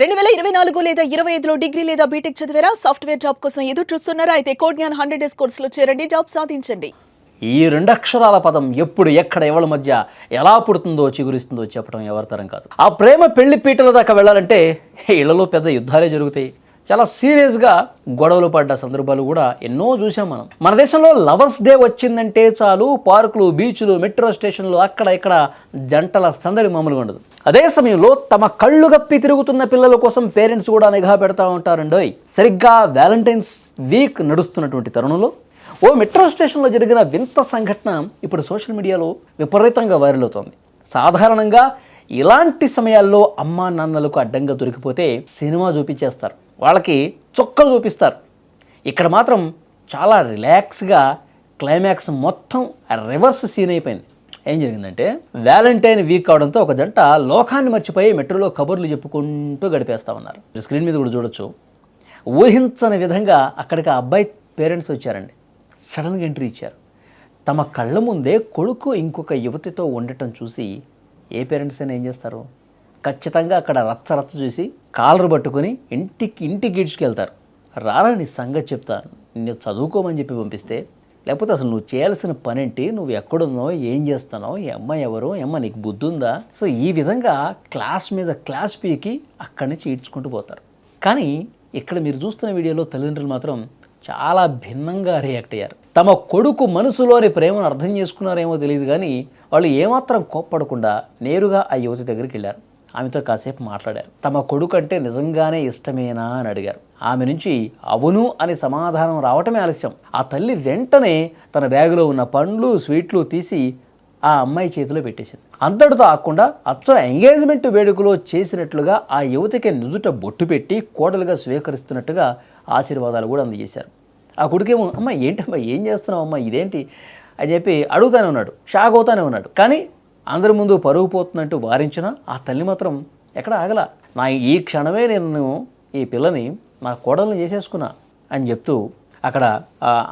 రెండు వేల ఇరవై నాలుగు లేదా ఇరవై ఐదులో డిగ్రీ లేదా బీటెక్ చదివారా? సాఫ్ట్వేర్ జాబ్ కోసం ఎదురు చూస్తున్నారా? అయితే కోడ్ఞాన్ హండ్రెడ్ డేస్ కోర్సులో చేరండి జాబ్ సాధించండి. ఈ రెండు అక్షరాల పదం ఎప్పుడు ఎక్కడ ఎవరి మధ్య ఎలా పుడుతుందో చిగురిస్తుందో చెప్పడం ఎవరితరం కాదు. ఆ ప్రేమ పెళ్ళి పీటల దాకా వెళ్ళాలంటే ఇళ్ళలో పెద్ద యుద్ధాలే జరుగుతాయి. చాలా సీరియస్గా గొడవలు పడ్డ సందర్భాలు కూడా ఎన్నో చూసాం మనం. మన దేశంలో లవర్స్ డే వచ్చిందంటే చాలు పార్కులు బీచ్లు మెట్రో స్టేషన్లు అక్కడ ఇక్కడ జంటల సందడి మామూలుగా ఉండదు. అదే సమయంలో తమ కళ్ళు గప్పి తిరుగుతున్న పిల్లల కోసం పేరెంట్స్ కూడా నిఘా పెడతా ఉంటారండోయ్. సరిగ్గా వ్యాలంటైన్స్ వీక్ నడుస్తున్నటువంటి తరుణంలో ఓ మెట్రో స్టేషన్లో జరిగిన వింత సంఘటన ఇప్పుడు సోషల్ మీడియాలో విపరీతంగా వైరల్ అవుతోంది. సాధారణంగా ఇలాంటి సమయాల్లో అమ్మా నాన్నలకు అడ్డంగా దొరికిపోతే సినిమా చూపించేస్తారు. వాళ్ళకి చొక్కలు చూపిస్తారు. ఇక్కడ మాత్రం చాలా రిలాక్స్గా క్లైమాక్స్ మొత్తం రివర్స్ సీన్ అయిపోయింది. ఏం జరిగిందంటే వ్యాలంటైన్ వీక్ కావడంతో ఒక జంట లోకాన్ని మర్చిపోయి మెట్రోలో కబుర్లు చెప్పుకుంటూ గడిపేస్తా ఉన్నారు. స్క్రీన్ మీద కూడా చూడొచ్చు. ఊహించని విధంగా అక్కడికి ఆ అబ్బాయి పేరెంట్స్ వచ్చారండి. సడన్గా ఎంట్రీ ఇచ్చారు. తమ కళ్ళ ముందే కొడుకు ఇంకొక యువతితో ఉండటం చూసి ఏ పేరెంట్స్ అయినా ఏం చేస్తారు? ఖచ్చితంగా అక్కడ రచ్చ రచ్చ చూసి కాలర్ పట్టుకొని ఇంటికి ఇంటికి గిడ్చుకెళ్తారు రారా నీ సంగతి చెప్తాను నిన్ను చదువుకోమని చెప్పి పంపిస్తే లేకపోతే అసలు నువ్వు చేయాల్సిన పనేంటి? నువ్వు ఎక్కడున్నావు? ఏం చేస్తున్నావు? ఈ అమ్మాయి ఎవరు? అమ్మ నీకు బుద్ధి ఉందా సో ఈ విధంగా క్లాస్ మీద క్లాస్ పీకి అక్కడి నుంచి ఈడ్చుకుంటూ పోతారు. కానీ ఇక్కడ మీరు చూస్తున్న వీడియోలో తల్లిదండ్రులు మాత్రం చాలా భిన్నంగా రియాక్ట్ అయ్యారు. తమ కొడుకు మనసులోని ప్రేమను అర్థం చేసుకున్నారేమో తెలియదు కానీ వాళ్ళు ఏమాత్రం కోప్పడకుండా నేరుగా ఆ యువతి దగ్గరికి వెళ్ళారు. ఆమెతో కాసేపు మాట్లాడారు. తమ కొడుకు అంటే నిజంగానే ఇష్టమేనా అని అడిగారు. ఆమె నుంచి అవును అని సమాధానం రావటమే ఆలస్యం. ఆ తల్లి వెంటనే తన బ్యాగులో ఉన్న పండ్లు స్వీట్లు తీసి ఆ అమ్మాయి చేతిలో పెట్టేసింది. అంతటితో ఆకుండా అచ్చం ఎంగేజ్మెంట్ వేడుకలో చేసినట్లుగా ఆ యువతికి నుదుట బొట్టు పెట్టి కోడలుగా స్వీకరిస్తున్నట్టుగా ఆశీర్వాదాలు కూడా అందజేశారు. ఆ కొడుకేమో అమ్మ ఏంటమ్మా ఏం చేస్తున్నావు అమ్మ ఇదేంటి? అని చెప్పి అడుగుతానే ఉన్నాడు షాక్ అవుతానే ఉన్నాడు. కానీ అందరి ముందు పరుగు పోతున్నట్టు వారించిన ఆ తల్లి మాత్రం ఎక్కడ ఆగల. నా ఈ క్షణమే నేను ఈ పిల్లని నా కోడలను చేసేసుకున్నా అని చెప్తూ అక్కడ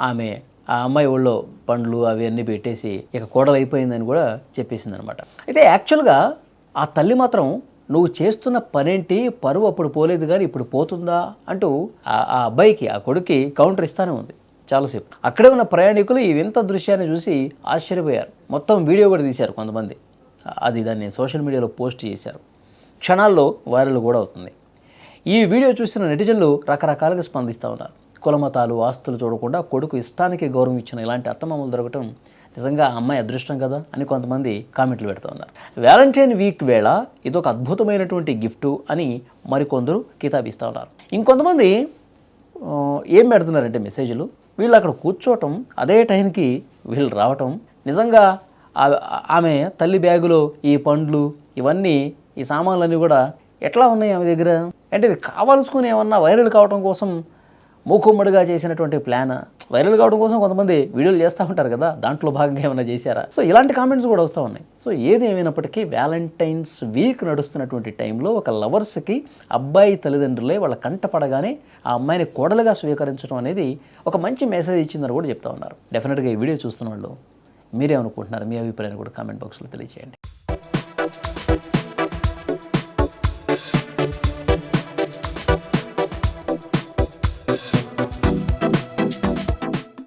ఆమె ఆ అమ్మాయి ఒళ్ళో పండ్లు అవి అన్నీ పెట్టేసి ఇక కోడలు అయిపోయిందని కూడా చెప్పేసింది అనమాట అయితే యాక్చువల్గా ఆ తల్లి మాత్రం నువ్వు చేస్తున్న పనేంటి? పరువు అప్పుడు పోలేదు కానీ ఇప్పుడు పోతుందా? అంటూ ఆ ఆ అబ్బాయికి ఆ కొడుక్కి కౌంటర్ ఇస్తానే ఉంది. చాలాసేపు అక్కడే ఉన్న ప్రయాణికులు ఈ వింత దృశ్యాన్ని చూసి ఆశ్చర్యపోయారు. మొత్తం వీడియో కూడా తీశారు కొంతమంది. అది దాన్ని సోషల్ మీడియాలో పోస్ట్ చేశారు. క్షణాల్లో వైరల్ కూడా అవుతుంది. ఈ వీడియో చూసిన నెటిజన్లు రకరకాలుగా స్పందిస్తూ ఉన్నారు. కులమతాలు ఆస్తులు చూడకుండా కొడుకు ఇష్టానికి గౌరవం ఇచ్చిన ఇలాంటి అత్తమామలు దొరకటం నిజంగా అమ్మాయి అదృష్టం కదా అని కొంతమంది కామెంట్లు పెడుతూ ఉన్నారు. వ్యాలంటైన్ వీక్ వేళ ఇదొక అద్భుతమైనటువంటి గిఫ్ట్ అని మరికొందరు కితాబిస్తూ ఉన్నారు. ఇంకొంతమంది ఏం పెడుతున్నారంటే మెసేజ్లు? వీళ్ళు అక్కడ కూర్చోవటం అదే టైంకి వీళ్ళు రావటం నిజంగా ఆ- ఆమె తల్లి బ్యాగులో ఈ పండ్లు ఇవన్నీ ఈ సామాన్లన్నీ కూడా ఎట్లా ఉన్నాయి ఆమె దగ్గర? అంటే ఇది కావాల్సుకుని ఏమన్నా వైరల్ కావటం కోసం మూకుమ్మడిగా చేసినటువంటి ప్లాన్ వైరల్ కావడం కోసం కొంతమంది వీడియోలు చేస్తూ ఉంటారు కదా దాంట్లో భాగంగా ఏమైనా చేశారా? సో ఇలాంటి కామెంట్స్ కూడా వస్తూ ఉన్నాయి. సో ఏది ఏమైనప్పటికీ వ్యాలంటైన్స్ వీక్ నడుస్తున్నటువంటి టైంలో ఒక లవర్స్కి అబ్బాయి తల్లిదండ్రులే వాళ్ళ కంట పడగానే ఆ అమ్మాయిని కోడలుగా స్వీకరించడం అనేది ఒక మంచి మెసేజ్ ఇచ్చిందని కూడా చెప్తా ఉన్నారు. డెఫినెట్గా ఈ వీడియో చూస్తున్న వాళ్ళు మీరేమనుకుంటున్నారు? మీ అభిప్రాయాన్ని కూడా కామెంట్ బాక్స్లో తెలియజేయండి